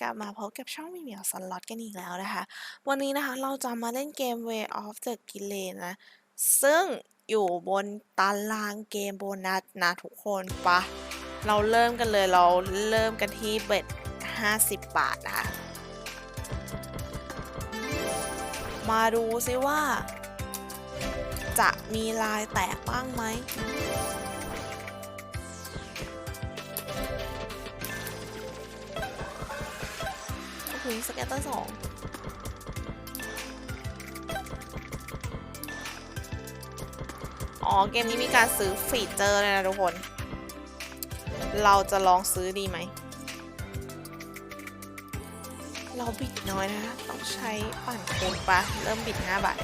กลับมาพบกับช่องมีเหมียวสล็อตกันอีกแล้วนะคะ วันนี้นะคะเราจะมาเล่นเกม Way of the g i l e นะ ซึ่งอยู่บนตารางเกมโบนัสนะทุกคนปะเราเริ่มกันเลยเราเริ่มกันที่เบ็ด 50 บาทนะคะ มาดูซิว่า จะมีลายแตกบ้างไหม ถึงสเกตเตอร์สองอ๋อ เกมนี้มีการซื้อฟีเจอร์เลยนะทุกคน เราจะลองซื้อดีไหม เราบิดน้อยนะ ต้องใช้ปั่นคูณปะเริ่มบิด 5 บาท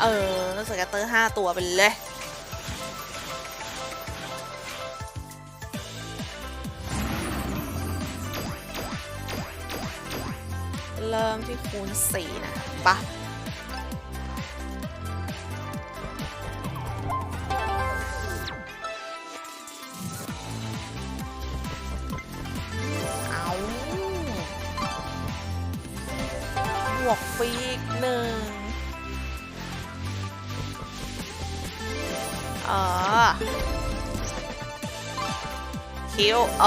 เออสเก็ตเตอร์ 5 ตัวไปเลย เริ่มที่คูณ 4 นะปะเอาบวกฟรีอีกหนึ่งเออคิวเอ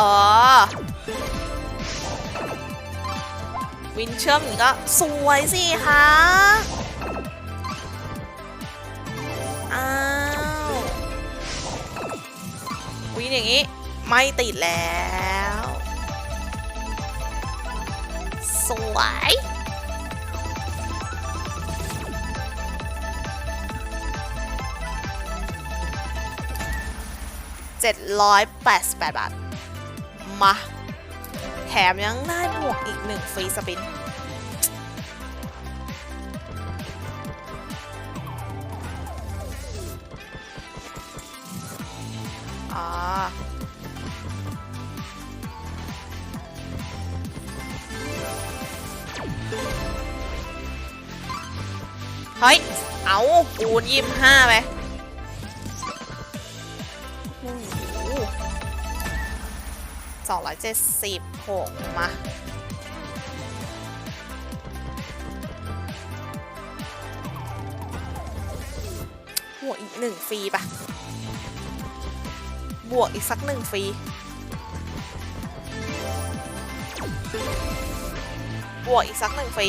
อ วินเชื่อมอย่างนี้ก็สวยสิคะอ้าววินอย่างนี้ไม่ติดแล้ว สวยเจ็ดร้อยแปดสิบแปดบาท มา แถมยังได้บวกอีกหนึ่งฟรีสปินอ๋อเฮ้ย เอาปูนยี่ห้าไป โอ้โหสองร้อยเจ็ดสิบหกมาบวกอีกหนึ่งฟรีปะบวกอีกสักหนึ่งฟรีบวกอีกสักหนึ่งฟรี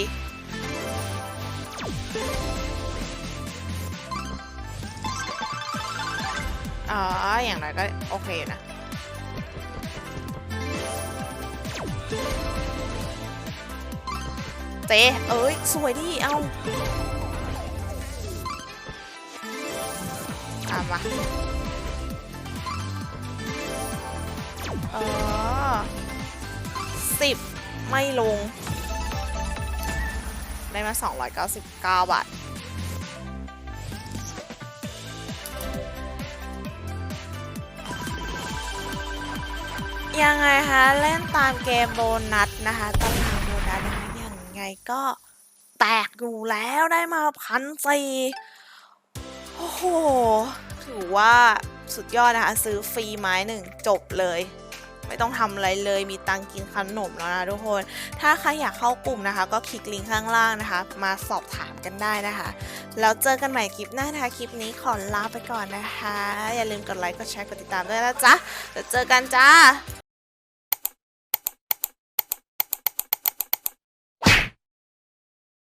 อ๋ออย่างไรก็โอเคนะ เจ๊เอ้ย สวยดิ เอาอะมาเออสิบไม่ลง ได้มา 299 บาท ยังไงคะเล่นตามเกมโบนัสนะคะตารางโบนัสนะคะยังไงก็แตกอยู่แล้วได้มาพันสี่โอ้โห ถือว่าสุดยอดนะคะ ซื้อฟรีไม้หนึ่งจบเลย ไม่ต้องทำอะไรเลยมีตังกินขนมแล้วนะทุกคน ถ้าใครอยากเข้ากลุ่มนะคะ ก็คลิกลิงก์ข้างล่างนะคะ มาสอบถามกันได้นะคะ แล้วเจอกันใหม่คลิปหน้านะคะ คลิปนี้ขอลาไปก่อนนะคะ อย่าลืมกดไลค์กดแชร์กดติดตามด้วยนะจ๊ะเดี๋ยวเจอกันจ้า